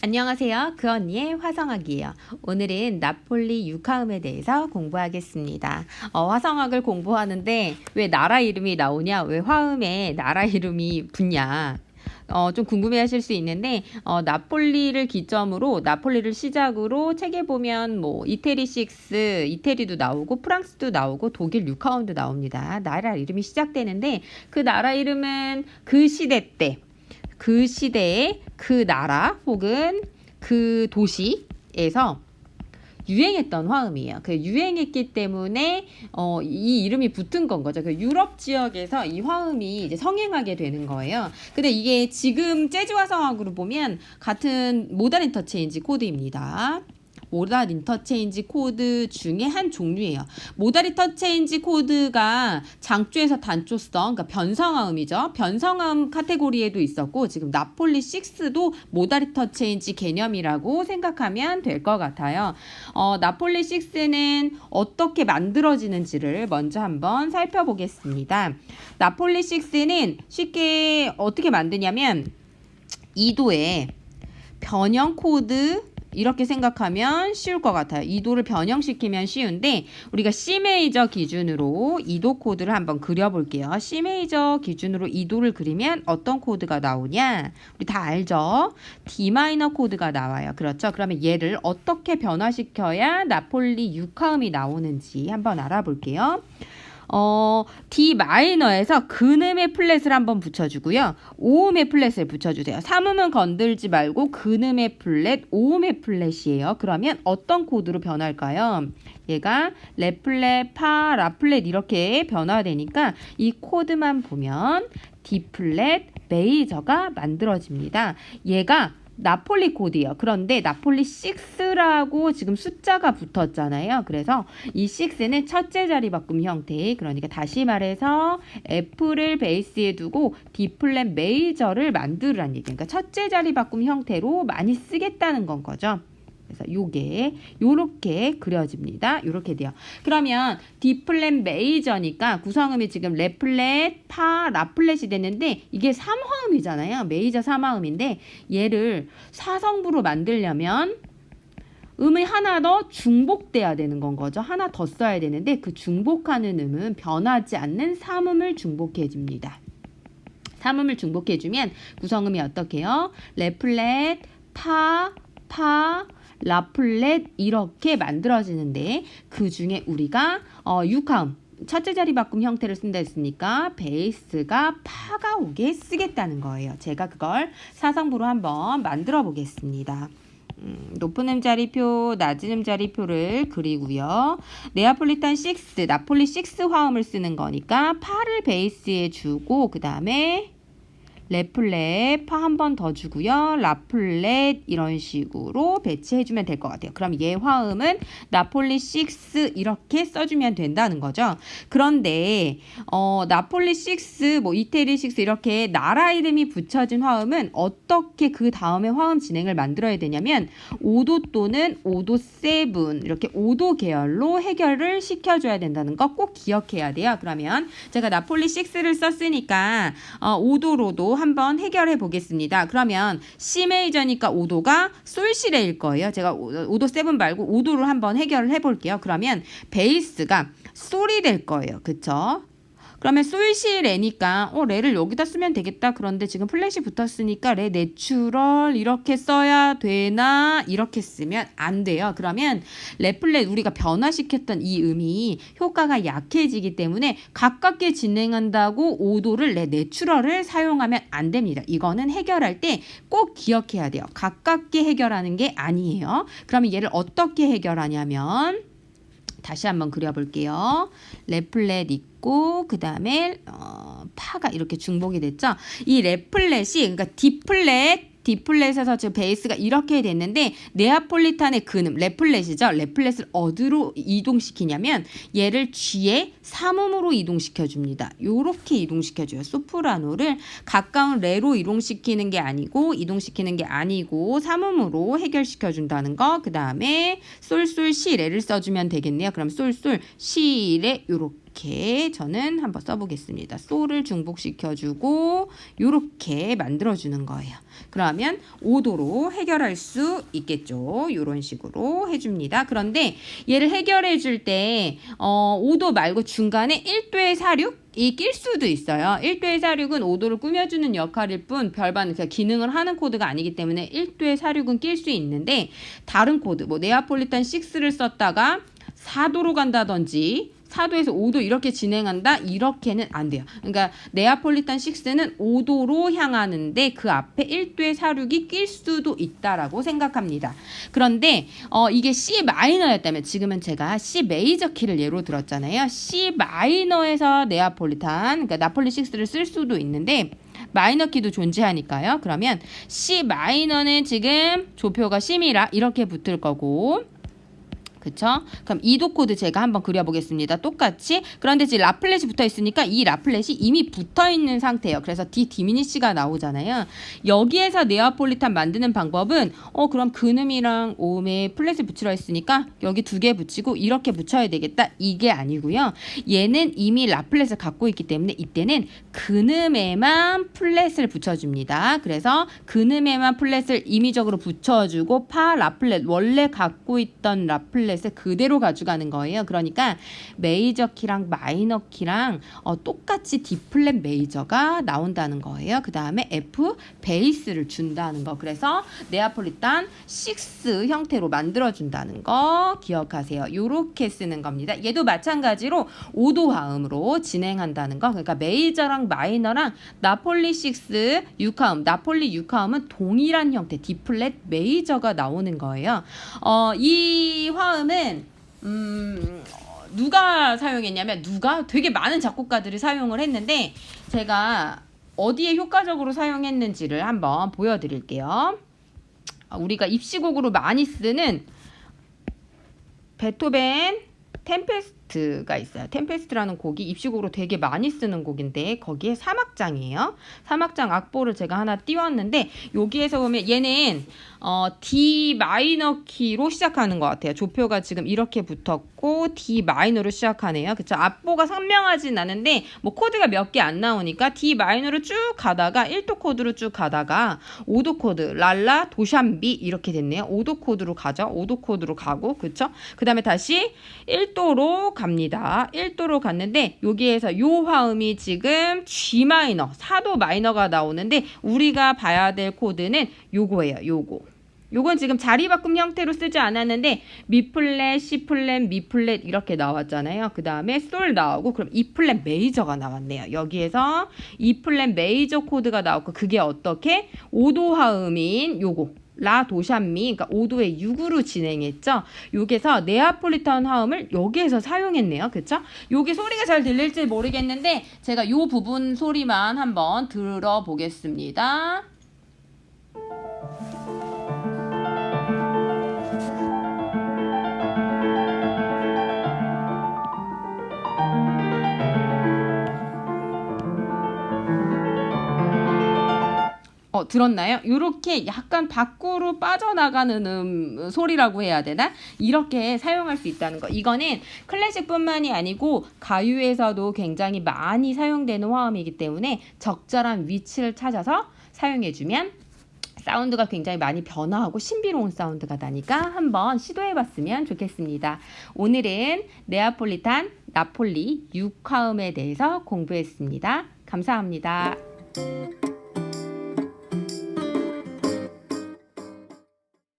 안녕하세요. 그 언니의 화성학이에요. 오늘은 나폴리 육하음에 대해서 공부하겠습니다. 어, 화성학을 공부하는데 왜 나라 이름이 나오냐? 왜 화음에 나라 이름이 붙냐? 어, 좀 궁금해 하실 수 있는데, 어, 나폴리를 기점으로, 나폴리를 시작으로 책에 보면 뭐, 이태리 식스, 이태리도 나오고, 프랑스도 나오고, 독일 육하음도 나옵니다. 나라 이름이 시작되는데, 그 나라 이름은 그 시대 때, 그 시대의 그 나라 혹은 그 도시에서 유행했던 화음이에요. 그 유행했기 때문에 어, 이 이름이 붙은 건 거죠. 그 유럽 지역에서 이 화음이 이제 성행하게 되는 거예요. 근데 이게 지금 재즈 화성학으로 보면 같은 모던 인터체인지 코드입니다. 모달 인터체인지 코드 중에 한 종류예요. 모달 인터체인지 코드가 장조에서 단조성, 그러니까 변성화음이죠. 변성화음 카테고리에도 있었고 지금 나폴리 6도 모달 인터체인지 개념이라고 생각하면 될 것 같아요. 어, 나폴리 6는 어떻게 만들어지는지를 먼저 한번 살펴보겠습니다. 나폴리 6는 쉽게 어떻게 만드냐면 2도에 변형 코드 이렇게 생각하면 쉬울 것 같아요. 2도를 변형시키면 쉬운데 우리가 C 메이저 기준으로 2도 코드를 한번 그려볼게요. C 메이저 기준으로 2도를 그리면 어떤 코드가 나오냐? 우리 다 알죠? D 마이너 코드가 나와요. 그렇죠? 그러면 얘를 어떻게 변화시켜야 나폴리 6화음이 나오는지 한번 알아볼게요. 어, D 마이너에서 근음의 플랫을 한번 붙여주고요. 오음의 플랫을 붙여주세요. 삼음은 건들지 말고 근음의 플랫, 오음의 플랫이에요. 그러면 어떤 코드로 변할까요? 얘가 레플랫, 파, 라플랫 이렇게 변화되니까 이 코드만 보면 D 플랫, 메이저가 만들어집니다. 얘가 나폴리 코드예요. 그런데 나폴리 6라고 지금 숫자가 붙었잖아요. 그래서 이 6는 첫째 자리 바꿈 형태. 그러니까 다시 말해서 F를 베이스에 두고 D 플랫 메이저를 만들으라는 얘기예요. 그러니까 첫째 자리 바꿈 형태로 많이 쓰겠다는 건 거죠. 요게 요렇게 그려집니다. 요렇게 돼요. 그러면 D 플랫 메이저니까 구성음이 지금 레 플랫, 파, 라 플랫이 됐는데 이게 3화음이잖아요. 메이저 3화음인데 얘를 사성부로 만들려면 음이 하나 더 중복돼야 되는 건 거죠. 하나 더 써야 되는데 그 중복하는 음은 변하지 않는 삼음을 중복해 줍니다. 삼음을 중복해 주면 구성음이 어떻게 해요? 레 플랫, 파, 파, 라플렛 이렇게 만들어지는데 그 중에 우리가 어, 육화음 첫째 자리 바꿈 형태를 쓴다 했으니까 베이스가 파가 오게 쓰겠다는 거예요. 제가 그걸 사성부로 한번 만들어 보겠습니다. 음, 높은 음자리표, 낮은 음자리표를 그리고요. 네아폴리탄 6, 나폴리 6 화음을 쓰는 거니까 파를 베이스에 주고 그 다음에 레플렛 파 한 번 더 주고요. 라플렛 이런 식으로 배치해 주면 될 것 같아요. 그럼 얘 화음은 나폴리 6 이렇게 써주면 된다는 거죠. 그런데 어, 나폴리 6, 뭐 이태리 6 이렇게 나라 이름이 붙여진 화음은 어떻게 그 다음에 화음 진행을 만들어야 되냐면 5도 또는 5도 7 이렇게 5도 계열로 해결을 시켜줘야 된다는 거 꼭 기억해야 돼요. 그러면 제가 나폴리 6를 썼으니까 어, 5도로도 한번 해결해 보겠습니다. 그러면 C 메이저니까 5도가 솔시레일 거예요. 제가 5도 7 말고 5도로 한번 해결을 해 볼게요. 그러면 베이스가 솔이 될 거예요. 그쵸? 그러면 솔시 레니까 어 레를 여기다 쓰면 되겠다. 그런데 지금 플랫이 붙었으니까 레 내추럴 이렇게 써야 되나 이렇게 쓰면 안 돼요. 그러면 레 플랫 우리가 변화시켰던 이 음이 효과가 약해지기 때문에 가깝게 진행한다고 5도를 레 내추럴을 사용하면 안 됩니다. 이거는 해결할 때 꼭 기억해야 돼요. 가깝게 해결하는 게 아니에요. 그러면 얘를 어떻게 해결하냐면 다시 한번 그려볼게요. 레플렛 있고 그 다음에 어, 파가 이렇게 중복이 됐죠. 이 레플렛이 그러니까 디플렛 디플렛에서 지금 베이스가 이렇게 됐는데 네아폴리탄의 근음 레플렛이죠. 레플렛을 어디로 이동시키냐면 얘를 G에 삼음으로 이동시켜 줍니다. 요렇게 이동시켜 줘요. 소프라노를 가까운 레로 이동시키는 게 아니고 이동시키는 게 아니고 삼음으로 해결시켜 준다는 거. 그다음에 솔솔 시 레를 써 주면 되겠네요. 그럼 솔솔 시레 요렇게 요렇게 저는 한번 써보겠습니다. 소를 중복시켜주고 요렇게 만들어주는 거예요. 그러면 5도로 해결할 수 있겠죠. 요런 식으로 해줍니다. 그런데 얘를 해결해 줄 때 어, 5도 말고 중간에 1도의 사륙 이낄 수도 있어요. 1도의 사륙은 5도를 꾸며주는 역할일 뿐 별반 그 기능을 하는 코드가 아니기 때문에 1도의 사륙은 낄 수 있는데 다른 코드 뭐 네아폴리탄 6를 썼다가 4도로 간다든지 4도에서 5도 이렇게 진행한다 이렇게는 안 돼요. 그러니까 네아폴리탄 6는 5도로 향하는데 그 앞에 1도의 사륙이 낄 수도 있다라고 생각합니다. 그런데 어 이게 C 마이너였다면 지금은 제가 C 메이저 키를 예로 들었잖아요. C 마이너에서 네아폴리탄 그러니까 나폴리 6를 쓸 수도 있는데 마이너 키도 존재하니까요. 그러면 C 마이너는 지금 조표가 C미라 이렇게 붙을 거고 그쵸? 그럼 이도 코드 제가 한번 그려보겠습니다. 똑같이. 그런데 지금 라플렛이 붙어 있으니까 이 라플렛이 이미 붙어 있는 상태예요. 그래서 D 디미니시가 나오잖아요. 여기에서 네아폴리탄 만드는 방법은 어 그럼 근음이랑 오음에 플랫을 붙이려 했으니까 여기 두 개 붙이고 이렇게 붙여야 되겠다. 이게 아니고요. 얘는 이미 라플렛을 갖고 있기 때문에 이때는 근음에만 플랫을 붙여줍니다. 그래서 근음에만 플랫을 임의적으로 붙여주고 파 라플렛 원래 갖고 있던 라플렛 을 그대로 가져가는 거예요. 그러니까 메이저 키랑 마이너 키랑 어, 똑같이 D 플랫 메이저가 나온다는 거예요. 그 다음에 F 베이스를 준다는 거. 그래서 네아폴리탄 6 형태로 만들어 준다는 거 기억하세요. 요렇게 쓰는 겁니다. 얘도 마찬가지로 5도 화음으로 진행한다는 거. 그러니까 메이저랑 마이너랑 나폴리 6 6화음, 나폴리 6화음은 동일한 형태 D 플랫 메이저가 나오는 거예요. 어, 이 화음 은 음, 누가 사용했냐면 누가 되게 많은 작곡가들이 사용을 했는데 제가 어디에 효과적으로 사용했는지를 한번 보여드릴게요. 아, 우리가 입시곡으로 많이 쓰는 베토벤 템페스 트가 있어요. 템페스트라는 곡이 입시곡으로 되게 많이 쓰는 곡인데 거기에 사막장이에요. 사막장 악보를 제가 하나 띄웠는데 여기에서 보면 얘는 어, D 마이너 키로 시작하는 것 같아요. 조표가 지금 이렇게 붙었고 D 마이너로 시작하네요. 그쵸? 악보가 선명하진 않은데 뭐 코드가 몇 개 안 나오니까 D 마이너로 쭉 가다가 1도 코드로 쭉 가다가 5도 코드 랄라 도샴비 이렇게 됐네요. 5도 코드로 가죠. 5도 코드로 가고 그쵸? 그 다음에 다시 1도로 갑니다. 1도로 갔는데 여기에서 요 화음이 지금 G 마이너 4도 마이너가 나오는데 우리가 봐야 될 코드는 요거예요. 요거. 요건 지금 자리 바꿈 형태로 쓰지 않았는데 미 플랫, C 플랫, 미 플랫 이렇게 나왔잖아요. 그 다음에 솔 나오고 그럼 E 플랫 메이저가 나왔네요. 여기에서 E 플랫 메이저 코드가 나왔고 그게 어떻게 5도 화음인 요거 라 도샴미 그러니까 5도의 6으로 진행했죠. 여기서 네아폴리탄 화음을 여기에서 사용했네요. 그쵸? 여기 소리가 잘 들릴지 모르겠는데 제가 요 부분 소리만 한번 들어보겠습니다. 어, 들었나요? 이렇게 약간 밖으로 빠져나가는 음, 소리라고 해야 되나? 이렇게 사용할 수 있다는 거. 이거는 클래식뿐만이 아니고 가요에서도 굉장히 많이 사용되는 화음이기 때문에 적절한 위치를 찾아서 사용해주면 사운드가 굉장히 많이 변화하고 신비로운 사운드가 나니까 한번 시도해봤으면 좋겠습니다. 오늘은 네아폴리탄 나폴리 6화음에 대해서 공부했습니다. 감사합니다.